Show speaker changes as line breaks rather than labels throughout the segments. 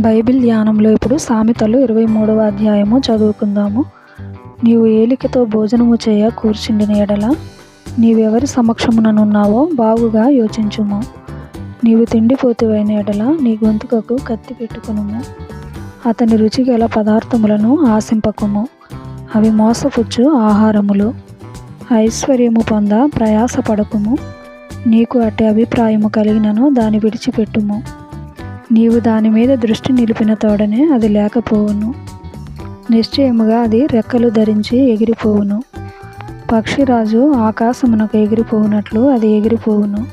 Bible ధ్యానంలో ఇప్పుడు సామెతలు ఇరవై మూడవ అధ్యాయము చదువుకుందాము. నీవు ఏలికతో భోజనము చేయ కూర్చుండిన ఎడల నీవెవరి సమక్షముననున్నావో బాగుగా యోచించుము. నీవు తిండిపోతువైన ఎడల నీ గొంతుకకు కత్తి పెట్టుకునుము. అతని రుచిగల పదార్థములను ఆశింపకుము. అవి మోసపుచ్చు ఆహారములు. ఐశ్వర్యము పొంద ప్రయాసపడకుము. నీకు అట్టి అభిప్రాయము కలిగినను దాన్ని విడిచిపెట్టుము. నీవు దాని మీద దృష్టి నిలిపిన తోడనే అది లేకపోవును. నిశ్చయముగా అది రెక్కలు ధరించి ఎగిరిపోవును. పక్షిరాజు ఆకాశమునకు ఎగిరిపోవునట్లు అది ఎగిరిపోవును.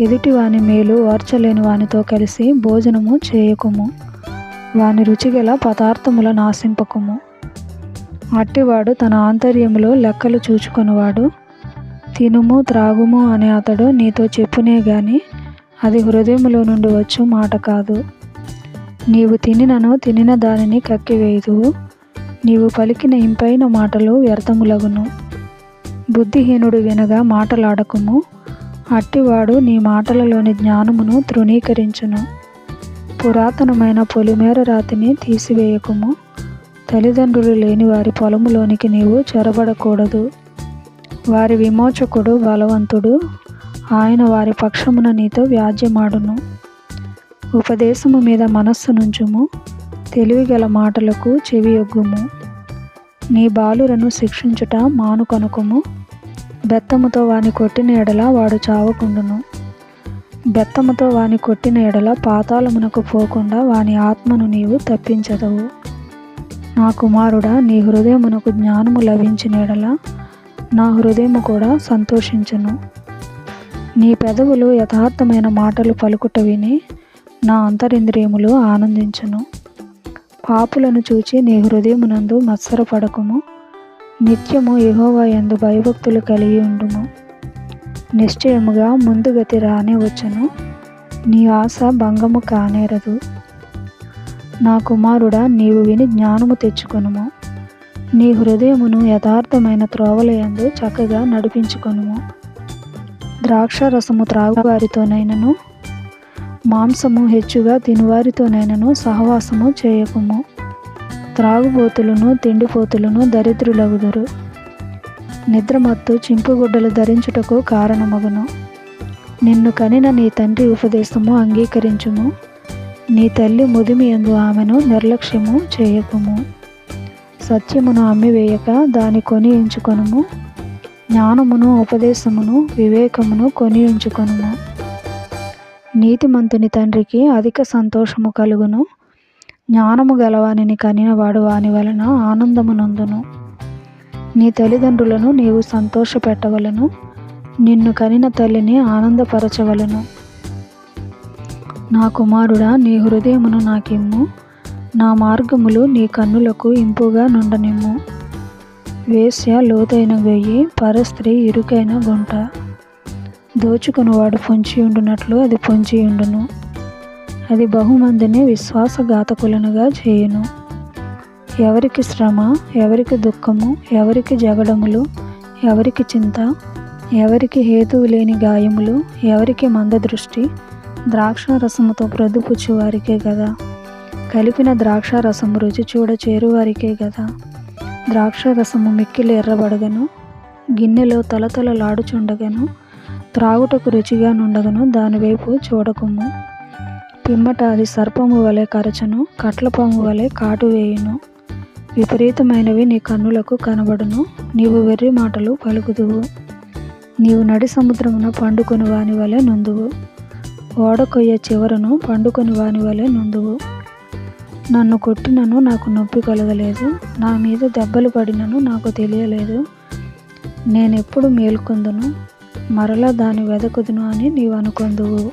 ఎదుటి వాని మేలు ఓర్చలేని వానితో కలిసి భోజనము చేయకుము. వాని రుచిగల పదార్థముల నాశింపకుము. అట్టివాడు తన ఆంతర్యములో లెక్కలు చూచుకొనివాడు తినుము త్రాగుము అనే అతడు నీతో చెప్పునే గాని అది హృదయములో నుండి వచ్చు మాట కాదు. నీవు తినినను తినిన దానిని కక్కివేయుదువు. నీవు పలికిన ఇంపైన మాటలు వ్యర్థములగును. బుద్ధిహీనుడు వినగా మాటలాడకుము. అట్టివాడు నీ మాటలలోని జ్ఞానమును తృణీకరించును. పురాతనమైన పొలిమేర రాతిని తీసివేయకుము. తల్లిదండ్రులు లేని వారి పొలములోనికి నీవు చొరబడకూడదు. వారి విమోచకుడు బలవంతుడు. ఆయన వారి పక్షమున నీతో వ్యాజ్యమాడును. ఉపదేశము మీద మనస్సు నుంచుము తెలివిగల మాటలకు చెవియొగ్గుము. నీ బాలురను శిక్షించుట మానుకొనుకుము బెత్తముతో వాని కొట్టిన ఎడల వాడు చావకుండును. బెత్తముతో వాని కొట్టిన ఎడల పాతాళమునకు పోకుండా వాని ఆత్మను నీవు తప్పించదవు. నా కుమారుడా నీ హృదయమునకు జ్ఞానము లభించిన ఎడల నా హృదయము కూడా సంతోషించును. నీ పెదవులు యథార్థమైన మాటలు పలుకుట విని నా అంతరింద్రియములు ఆనందించును. పాపులను చూచి నీ హృదయమునందు మత్సరపడకుము. నిత్యము యహోవా యందు భయభక్తులు కలిగి ఉండుము. నిశ్చయముగా ముందుగతి రానే వచ్చును నీ ఆశ భంగము కానేరదు. నా కుమారుడా నీవు విని జ్ఞానము తెచ్చుకొనుము. నీ హృదయమును యథార్థమైన త్రోవలయందు చక్కగా నడిపించుకొనుము. ద్రాక్ష రసము త్రాగువారితోనైనను మాంసము హెచ్చుగా తినువారితోనైనను సహవాసము చేయకుము. త్రాగుబోతులను తిండిపోతులను దరిద్రులగుదురు. నిద్రమత్తు చింపుగుడ్డలు ధరించుటకు కారణమగును. నిన్ను కనిన నీ తండ్రి ఉపదేశము అంగీకరించుము. నీ తల్లి ముదిమి ఎందు ఆమెను నిర్లక్ష్యము చేయకుము. సత్యమును అమ్మివేయక దాని కొని ఎంచుకొనుము. జ్ఞానమును ఉపదేశమును వివేకమును కొనియుంచుకొనుము నీతిమంతుని తండ్రికి అధిక సంతోషము కలుగును. జ్ఞానము గలవానిని కనినవాడు వాని వలన ఆనందమునందును నీ తల్లిదండ్రులను నీవు సంతోషపెట్టవలను. నిన్ను కనిన తల్లిని ఆనందపరచవలను. నా కుమారుడా నీ హృదయమును నాకిమ్ము. నా మార్గములు నీ కన్నులకు ఇంపుగా నుండనిమ్ము. వేశ్య లోతైన వెయ్యి పరస్త్రీ ఇరుకైన గుంట. దోచుకునివాడు పొంచి ఉండునట్లు అది పొంచి ఉండును. అది బహుమందిని విశ్వాసఘాతకులనుగా చేయును. ఎవరికి శ్రమ ఎవరికి దుఃఖము ఎవరికి జగడములు ఎవరికి చింత ఎవరికి హేతువు లేని గాయములు ఎవరికి మందదృష్టి ద్రాక్ష రసముతో ప్రొద్దుపుచ్చు వారికే కదా కలిపిన ద్రాక్ష రసం రుచి చూడ చేరువారికే కదా ద్రాక్ష రసము మిక్కిలి ఎర్రబడగను గిన్నెలో తలతలలాడుచుండగను త్రాగుటకు రుచిగా నుండగను దానివైపు చూడకుము. పిమ్మట అది సర్పము వలె కరచను కట్లపాము వలె కాటు వేయును. విపరీతమైనవి నీ కన్నులకు కనబడును నీవు వెర్రి మాటలు పలుకుదువు. నీవు నడి సముద్రమున పండుకొని వాని వలె నుందువు. ఓడకొయ్య చివరను పండుకొని వాని వలె నుందువు. నన్ను కొట్టినను నాకు నొప్పి కలగలేదు. నా మీద దెబ్బలు పడినను నాకు తెలియలేదు. నేనెప్పుడు మేల్కొందును? మరలా దాని వెదకుదును అని నీవు అనుకొందువు